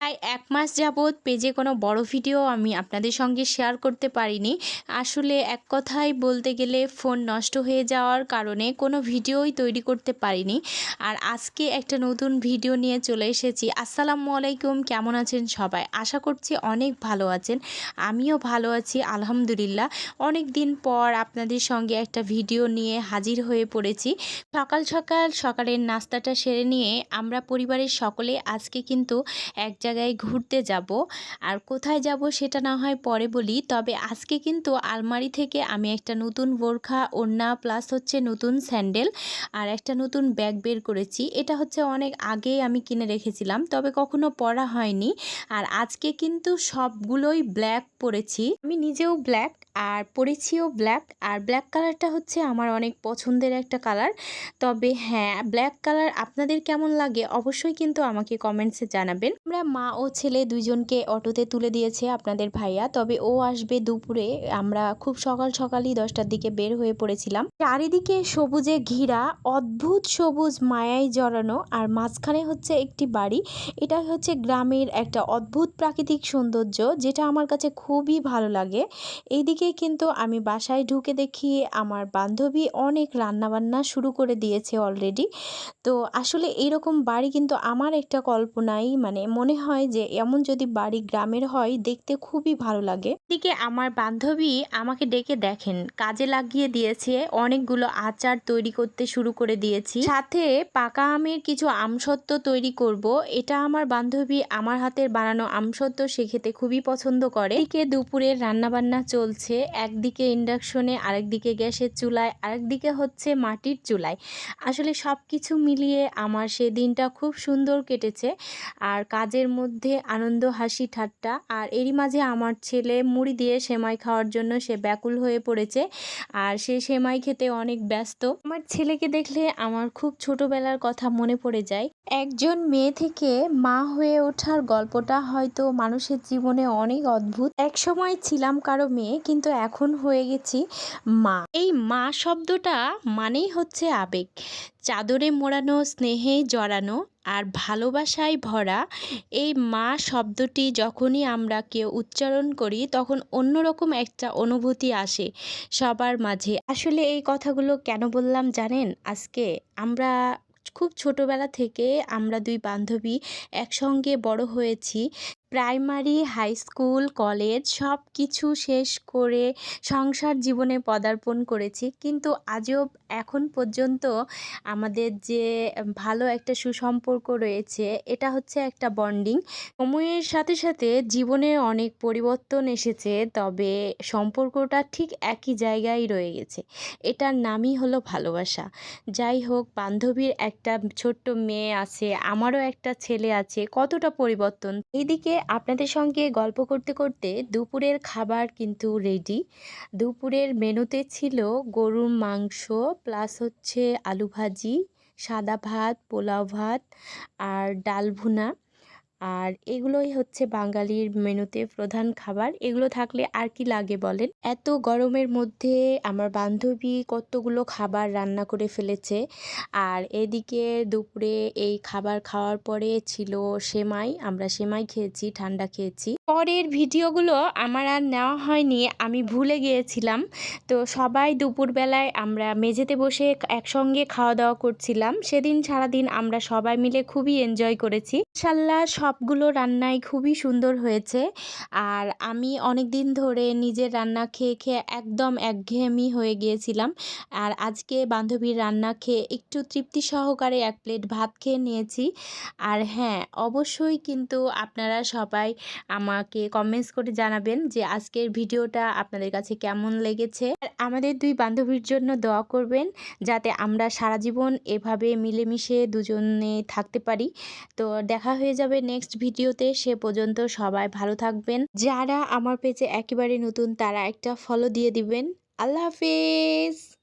প্রায় এক মাস যাবৎ পেজে কোনো বড় ভিডিও আমি আপনাদের সঙ্গে শেয়ার করতে পারিনি। আসলে এক কথায় বলতে গেলে ফোন নষ্ট হয়ে যাওয়ার কারণে কোনো ভিডিওই তৈরি করতে পারিনি। আর আজকে একটা নতুন ভিডিও নিয়ে চলে এসেছি। আসসালামু আলাইকুম, কেমন আছেন সবাই? আশা করছি অনেক ভালো আছেন। আমিও ভালো আছি, আলহামদুলিল্লাহ। অনেক দিন পর আপনাদের সঙ্গে একটা ভিডিও নিয়ে হাজির হয়ে পড়েছি। সকাল সকাল সকালের নাস্তাটা সেরে নিয়ে আমরা পরিবারের সকলে আজকে কিন্তু এক জায়গায় ঘুরতে যাব। আর কোথায় যাব সেটা না হয় পরে বলি। তবে আজকে কিন্তু আলমারি থেকে আমি একটা নতুন বোরখা, ওড়না প্লাস হচ্ছে নতুন স্যান্ডেল আর একটা নতুন ব্যাগ বের করেছি। এটা হচ্ছে অনেক আগেই আমি কিনে রেখেছিলাম, তবে কখনো পরা হয়নি। আর আজকে কিন্তু সবগুলোই ব্ল্যাক পরেছি। আমি নিজেও ব্ল্যাক আর পরেছিও ব্ল্যাক আর ব্ল্যাক কালারটা হচ্ছে আমার অনেক পছন্দের একটা কালার তবে হ্যাঁ ব্ল্যাক কালার আপনাদের কেমন লাগে অবশ্যই কিন্তু আমাকে কমেন্টসে জানাবেন। আমরা মা ও ছেলে দুইজনকে অটোতে তুলে দিয়েছে আপনাদের ভাইয়া। তবে ও আসবে দুপুরে। আমরা খুব সকাল সকালই দশটার দিকে বের হয়ে পড়েছিলাম। চারিদিকে সবুজে ঘিরা, অদ্ভুত সবুজ মায়ায় জড়ানো আর মাঝখানে হচ্ছে একটি বাড়ি। এটা হচ্ছে গ্রামের একটা অদ্ভুত প্রাকৃতিক সৌন্দর্য, যেটা আমার কাছে খুবই ভালো লাগে। এইদিকে কিন্তু আমি বাসায় ঢুকে দেখি আমার বান্ধবী অনেক রান্নাবান্না শুরু করে দিয়েছে অলরেডি। তো আসলে এইরকম বাড়ি কিন্তু আমার একটা কল্পনাই মানে মনে হয় যে এমন যদি বাড়ি গ্রামের হয় দেখতে খুবই ভালো লাগে। এদিকে আমার বান্ধবী আমাকে ডেকে দেখেন, কাজে লাগিয়ে দিয়েছে, অনেকগুলো আচার তৈরি করতে শুরু করে দিয়েছি। সাথে পাকা আমের কিছু আমসত্ত্ব তৈরি করব, এটা আমার বান্ধবী আমার হাতের বানানো আমসত্ত্ব সে খেতে খুবই পছন্দ করে। এদিকে দুপুরের রান্নাবান্না চলছে, একদিকে ইন্ডাকশনে, আরেকদিকে গ্যাসের চুলায়, আরেকদিকে হচ্ছে মাটির চুলায়। আসলে সব কিছু মিলিয়ে আমার সে দিনটা খুব সুন্দর কেটেছে, আর কাজের মধ্যে আনন্দ, হাসি, ঠাট্টা, আর এরই মাঝে আমার ছেলে মুড়ি দিয়ে সেমাই খাওয়ার জন্য সে ব্যাকুল হয়ে পড়েছে আর সে সেমাই খেতে অনেক ব্যস্ত। আমার ছেলেকে দেখলে আমার খুব ছোটবেলার কথা মনে পড়ে যায়। একজন মেয়ে থেকে মা হয়ে ওঠার গল্পটা হয়তো মানুষের জীবনে অনেক অদ্ভুত। এক সময় ছিলাম কারও মেয়ে, কিন্তু এখন হয়ে গেছি মা। এই মা শব্দটা মানেই হচ্ছে আবেগ। চাদরে মোড়ানো, স্নেহে জড়ানো আর ভালোবাসায় ভরা এই মা শব্দটি যখনই আমরা কেউ উচ্চারণ করি, তখন অন্যরকম একটা অনুভূতি আসে সবার মাঝে। আসলে এই কথাগুলো কেন বললাম জানেন? আজকে আমরা খুব ছোটোবেলা থেকে আমরা দুই বান্ধবী একসঙ্গে বড় হয়েছি। প্রাইমারি, হাই স্কুল, কলেজ সব কিছু শেষ করে সংসার জীবনে পদার্পণ করেছি। কিন্তু আজও এখন পর্যন্ত আমাদের যে ভালো একটা সুসম্পর্ক রয়েছে, এটা হচ্ছে একটা বন্ডিং। সময়ের সাথে সাথে জীবনে অনেক পরিবর্তন এসেছে, তবে সম্পর্কটা ঠিক একই জায়গায় রয়ে গেছে। এটার নামই হলো ভালোবাসা। যাই হোক, বান্ধবীর একটা ছোট্ট মেয়ে আছে, আমারও একটা ছেলে আছে, কতটা পরিবর্তন। এইদিকে আপনাদের সঙ্গে গল্প করতে করতে দুপুরের খাবার কিন্তু রেডি দুপুরের মেনুতে ছিল গরুর মাংস প্লাস হচ্ছে আলু ভাজি, সাদা ভাত, পোলাও ভাত, আর ডাল ভুনা। আর এগুলোই হচ্ছে বাঙালির মেনুতে প্রধান খাবার। এগুলো থাকলে আর কি লাগে বলেন? এত গরমের মধ্যে আমার বান্ধবী কতগুলো খাবার রান্না করে ফেলেছে। আর এদিকে দুপুরে এই খাবার খাওয়ার পরে ছিল সেমাই, আমরা সেমাই খেয়েছি, ঠান্ডা খেয়েছি। পরের ভিডিওগুলো আমার আর নেওয়া হয়নি, আমি ভুলে গিয়েছিলাম। তো সবাই দুপুরবেলায় আমরা মেঝেতে বসে একসঙ্গে খাওয়া দাওয়া করছিলাম। সেদিন সারাদিন আমরা সবাই মিলে খুবই এনজয় করেছি। ইনশাল্লাহ সবগুলো রান্নাই খুবই সুন্দর হয়েছে। আর আমি অনেক দিন ধরে নিজের রান্না খেয়ে খেয়ে একদম একঘেয়েমি হয়ে গিয়েছিলাম। আর আজকে বান্ধবীর রান্না খেয়ে একটু তৃপ্তি সহকারে এক প্লেট ভাত খেয়ে নিয়েছি। আর হ্যাঁ অবশ্যই কিন্তু আপনারা সবাই আমাকে কমেন্টস করে জানাবেন যে আজকের ভিডিওটা আপনাদের কাছে কেমন লেগেছে। আর আমাদের দুই বান্ধবীর জন্য দোয়া করবেন যাতে আমরা সারা জীবন এভাবে মিলেমিশে দুজনে থাকতে পারি। তো দেখা হয়ে যাবে নেক্সট ভিডিওতে। সে পর্যন্ত সবাই ভালো থাকবেন। যারা আমার পেজে একেবারে নতুন তারা একটা ফলো দিয়ে দিবেন। আল্লাহ হাফেজ।